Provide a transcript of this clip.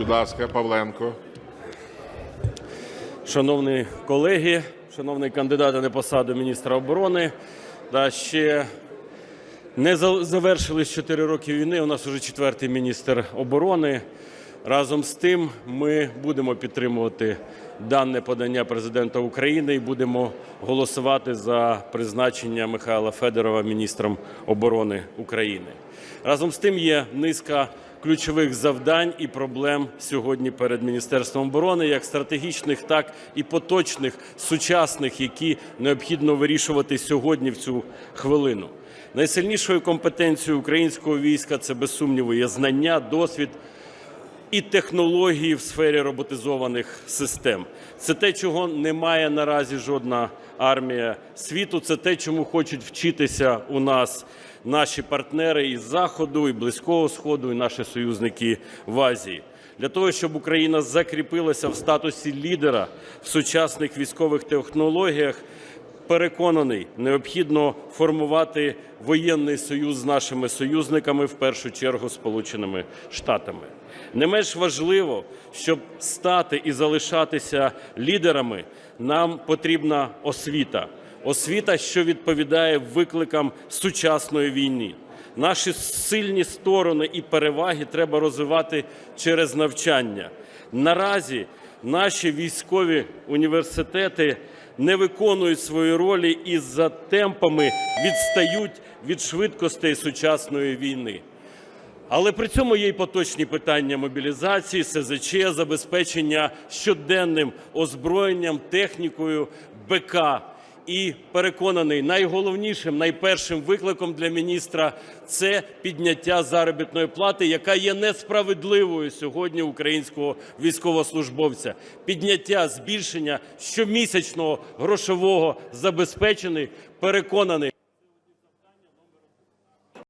Будь ласка, Павленко. Шановні колеги, шановний кандидат на посаду міністра оборони, да, ще не за- завершились 4 роки війни. У нас вже четвертий міністр оборони. Разом з тим, ми будемо підтримувати дане подання президента України і будемо голосувати за призначення Михайла Федорова міністром оборони України. Разом з тим є низка ключових завдань і проблем сьогодні перед Міністерством оборони, як стратегічних, так і поточних, сучасних, які необхідно вирішувати сьогодні в цю хвилину. Найсильнішою компетенцією українського війська це без сумніву є знання, досвід і технології в сфері роботизованих систем. Це те, чого немає наразі жодна армія світу. Це те, чому хочуть вчитися у нас наші партнери із Заходу, і Близького Сходу, і наші союзники в Азії. Для того, щоб Україна закріпилася в статусі лідера в сучасних військових технологіях, переконаний, необхідно формувати воєнний союз з нашими союзниками, в першу чергу Сполученими Штатами. Не менш важливо, щоб стати і залишатися лідерами, нам потрібна освіта. Освіта, що відповідає викликам сучасної війни. Наші сильні сторони і переваги треба розвивати через навчання. Наразі наші військові університети не виконують свої ролі і за темпами відстають від швидкостей сучасної війни. Але при цьому є й поточні питання мобілізації, СЗЧ, забезпечення щоденним озброєнням, технікою, БК. І переконаний, найголовнішим, найпершим викликом для міністра це підняття заробітної плати, яка є несправедливою сьогодні українського військовослужбовця. Підняття збільшення щомісячного грошового забезпечений, переконаний.